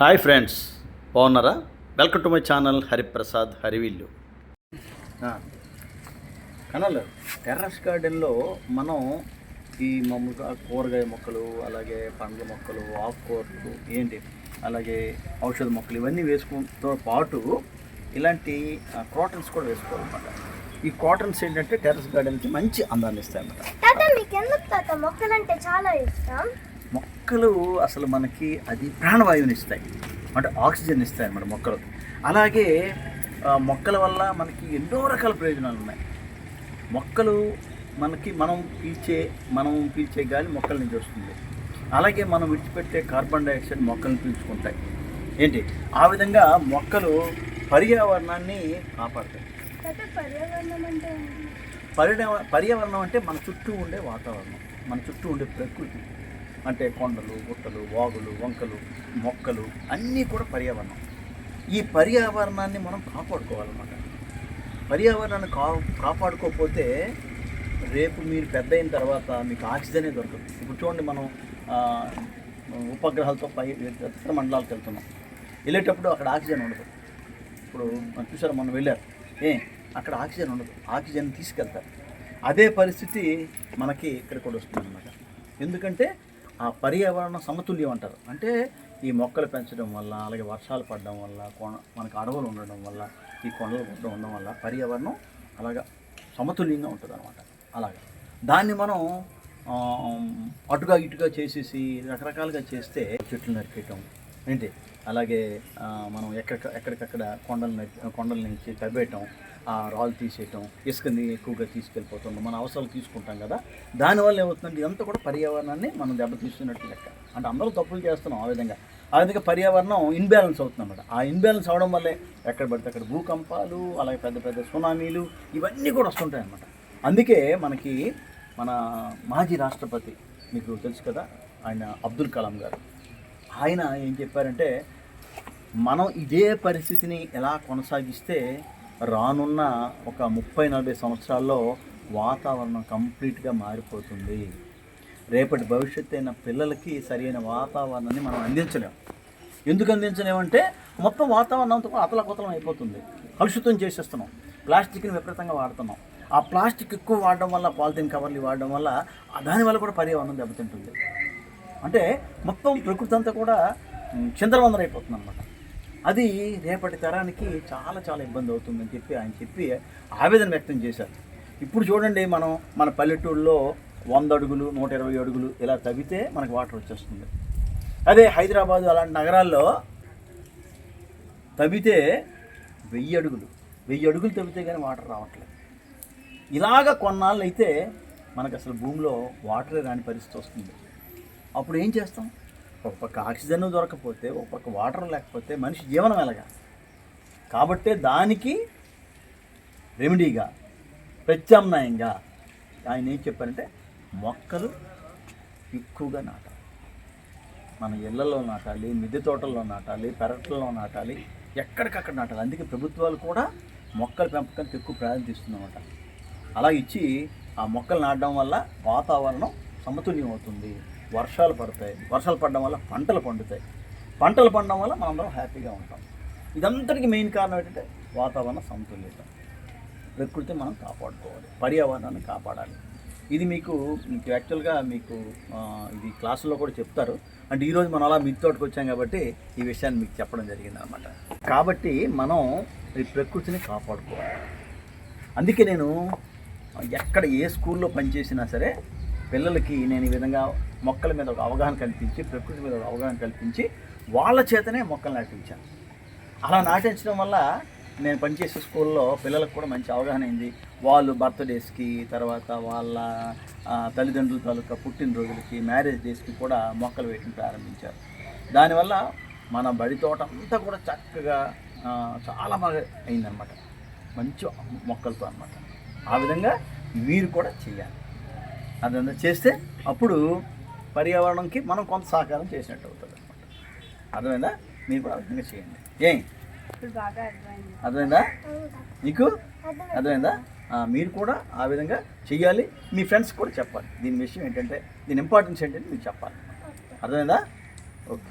Hi friends బాగున్నారా? Welcome to my channel Hariprasad Harivillu. Kanal terrace గార్డెన్లో మనం ఈ మామూలుగా కూరగాయ మొక్కలు అలాగే పండ్ల మొక్కలు ఆకుకూరలు ఏంటి అలాగే ఔషధ మొక్కలు ఇవన్నీ వేసుకుంటూ పాటు ఇలాంటి క్రాటన్స్ కూడా వేసుకోవాలన్నమాట. ఈ కాటన్స్ ఏంటంటే టెర్రస్ గార్డెన్కి మంచి అందాన్ని ఇస్తాయన్నమాట. అన్నమాట మొక్కలంటే చాలా ఇష్టం. మొక్కలు అసలు మనకి అది ప్రాణవాయువుని ఇస్తాయి. అంటే ఆక్సిజన్ ఇస్తాయి అన్నమాట మొక్కలు. అలాగే మొక్కల వల్ల మనకి ఎన్నో రకాల ప్రయోజనాలు ఉన్నాయి. మొక్కలు మనకి మనం పీల్చే మనం పీల్చే గాలి మొక్కల నుంచి వస్తుంది. అలాగే మనం విడిచిపెట్టే కార్బన్ డైఆక్సైడ్ మొక్కలు పీల్చుకుంటాయి. ఏంటి? ఆ విధంగా మొక్కలు పర్యావరణాన్ని కాపాడతాయి. పర్యావరణం అంటే మన చుట్టూ ఉండే వాతావరణం. మన చుట్టూ ఉండే ప్రకృతి. అంటే కొండలు గుట్టలు వాగులు వంకలు మొక్కలు అన్నీ కూడా పర్యావరణం. ఈ పర్యావరణాన్ని మనం కాపాడుకోవాలన్నమాట. పర్యావరణాన్ని కా కాపాడుకోకపోతే రేపు మీరు పెద్ద అయిన తర్వాత మీకు ఆక్సిజనే దొరకదు. ఇప్పుడు చూడండి మనం ఉపగ్రహాలతో పై ఇతర మండలాలకు వెళ్తున్నాం. వెళ్ళేటప్పుడు అక్కడ ఆక్సిజన్ ఉండదు. ఇప్పుడు మనం చూసారు మనం వెళ్ళారు. ఏ అక్కడ ఆక్సిజన్ ఉండదు. ఆక్సిజన్ తీసుకెళ్తారు. అదే పరిస్థితి మనకి ఇక్కడ కూడా వస్తుంది అనమాట ఎందుకంటే ఆ పర్యావరణ సమతుల్యం అంటారు. అంటే ఈ మొక్కలు పెంచడం వల్ల అలాగే వర్షాలు పడడం వల్ల కొన మనకి అడవులు ఉండడం వల్ల ఈ కొండలు ఉండడం ఉండడం వల్ల పర్యావరణం అలాగా సమతుల్యంగా ఉంటుంది అనమాట అలాగా. దాన్ని మనం అటుగా ఇటుగా చేసేసి రకరకాలుగా చేస్తే చెట్లు నరికేయటం ఏంటి? అలాగే మనం ఎక్కడ ఎక్కడికక్కడ కొండలు నరికి కొండల నుంచి తవ్వేయటం రాళ్ళు తీసేయటం ఇసుకని ఎక్కువగా తీసుకెళ్ళిపోతుంది మన అవసరాలు తీసుకుంటాం కదా. దానివల్ల ఏమవుతుందంటే ఇదంతా కూడా పర్యావరణాన్ని మనం దెబ్బతీస్తున్నట్టు లెక్క. అంటే అందరూ తప్పులు చేస్తున్నాం ఆ విధంగా. ఆ విధంగా పర్యావరణం ఇన్బ్యాలెన్స్ అవుతుందన్నమాట. ఆ ఇన్బ్యాలెన్స్ అవడం వల్లే ఎక్కడ పడితే అక్కడ భూకంపాలు అలాగే పెద్ద పెద్ద సునామీలు ఇవన్నీ కూడా వస్తుంటాయి అన్నమాట అందుకే మనకి మన మాజీ రాష్ట్రపతి మీకు తెలుసు కదా ఆయన అబ్దుల్ కలాం గారు. ఆయన ఏం చెప్పారంటే మనం ఇదే పరిస్థితిని ఎలా కొనసాగిస్తే రానున్న ఒక ముప్పై నలభై సంవత్సరాల్లో వాతావరణం కంప్లీట్గా మారిపోతుంది. రేపటి భవిష్యత్తు అయిన పిల్లలకి సరైన వాతావరణాన్ని మనం అందించలేం. ఎందుకు అందించలేమంటే మొత్తం వాతావరణం అంతా కూడా అతలకుతలం అయిపోతుంది. కలుషితం చేసేస్తున్నాం. ప్లాస్టిక్ని విపరీతంగా వాడుతున్నాం. ఆ ప్లాస్టిక్ ఎక్కువ వాడడం వల్ల పాలిథిన్ కవర్లు వాడడం వల్ల దానివల్ల కూడా పర్యావరణం దెబ్బతింటుంది. అంటే మొత్తం ప్రకృతి అంతా కూడా మ్, అయిపోతుంది అనమాట అది రేపటి తరానికి చాలా చాలా ఇబ్బంది అవుతుందని చెప్పి ఆయన చెప్పి ఆవేదన వ్యక్తం చేశారు. ఇప్పుడు చూడండి మనం మన పల్లెటూరులో వంద అడుగులు నూట ఇరవై అడుగులు ఇలా తవ్వితే మనకు వాటర్ వచ్చేస్తుంది. అదే హైదరాబాదు అలాంటి నగరాల్లో తవ్వితే వెయ్యి అడుగులు. వెయ్యి అడుగులు తవ్వితే కానీ వాటర్ రావట్లేదు. ఇలాగ కొన్నాళ్ళు అయితే మనకు అసలు భూమిలో వాటరే రాని పరిస్థితి వస్తుంది. అప్పుడు ఏం చేస్తాం? ఒక పక్క ఆక్సిజన్ దొరకపోతే ఒక పక్క వాటర్ లేకపోతే మనిషి జీవనం ఎలాగా? కాబట్టే దానికి రెమెడీగా ప్రత్యామ్నాయంగా ఆయన ఏం చెప్పారంటే మొక్కలు ఎక్కువగా నాటాలి. మన ఇళ్ళలో నాటాలి మిద్దె తోటల్లో నాటాలి పెరట్లలో నాటాలి ఎక్కడికక్కడ నాటాలి. అందుకే ప్రభుత్వాలు కూడా మొక్కల పెంపకానికి ఎక్కువ ప్రాధాన్యత ఇస్తుందన్నమాట అలా ఇచ్చి ఆ మొక్కలు నాటడం వల్ల వాతావరణం సమతుల్యం అవుతుంది. వర్షాలు పడతాయి. వర్షాలు పడడం వల్ల పంటలు పండుతాయి. పంటలు పండడం వల్ల మనందరం హ్యాపీగా ఉంటాం. ఇదంతటికి మెయిన్ కారణం ఏంటంటే వాతావరణ సమతుల్యత. ప్రకృతి మనం కాపాడుకోవాలి. పర్యావరణాన్ని కాపాడాలి. ఇది మీకు మీకు యాక్చువల్గా మీకు ఇది క్లాసుల్లో కూడా చెప్తారు. అంటే ఈరోజు మనం అలా మీతో వచ్చాం కాబట్టి ఈ విషయాన్ని మీకు చెప్పడం జరిగింది అనమాట కాబట్టి మనం ఈ ప్రకృతిని కాపాడుకోవాలి. అందుకే నేను ఎక్కడ ఏ స్కూల్లో పనిచేసినా సరే పిల్లలకి నేను ఈ విధంగా మొక్కల మీద ఒక అవగాహన కల్పించి ప్రకృతి మీద ఒక అవగాహన కల్పించి వాళ్ళ చేతనే మొక్కలు నాటించాను. అలా నాటించడం వల్ల నేను పనిచేసే స్కూల్లో పిల్లలకు కూడా మంచి అవగాహన అయింది. వాళ్ళు బర్త్డేస్కి తర్వాత వాళ్ళ తల్లిదండ్రుల తాలూకా పుట్టినరోజులకి మ్యారేజ్ డేస్కి కూడా మొక్కలు వేయడం ప్రారంభించారు. దానివల్ల మన బడి తోట అంతా కూడా చక్కగా చాలా బాగా అయిందనమాట మంచి మొక్కలతో అన్నమాట. ఆ విధంగా వీరు కూడా చేయాలి. అదంతా చేస్తే అప్పుడు పర్యావరణంకి మనం కొంత సహకారం చేసినట్టు అవుతుంది అనమాట అర్థమైందా? మీరు కూడా ఆ విధంగా చేయండి. ఏం అర్థమైంది. నీకు? అర్థమైంది. మీరు కూడా ఆ విధంగా చెయ్యాలి. మీ ఫ్రెండ్స్ కూడా చెప్పాలి. దీని విషయం ఏంటంటే దీని ఇంపార్టెన్స్ ఏంటంటే మీకు చెప్పాలి. అర్థమైందా? ఓకే.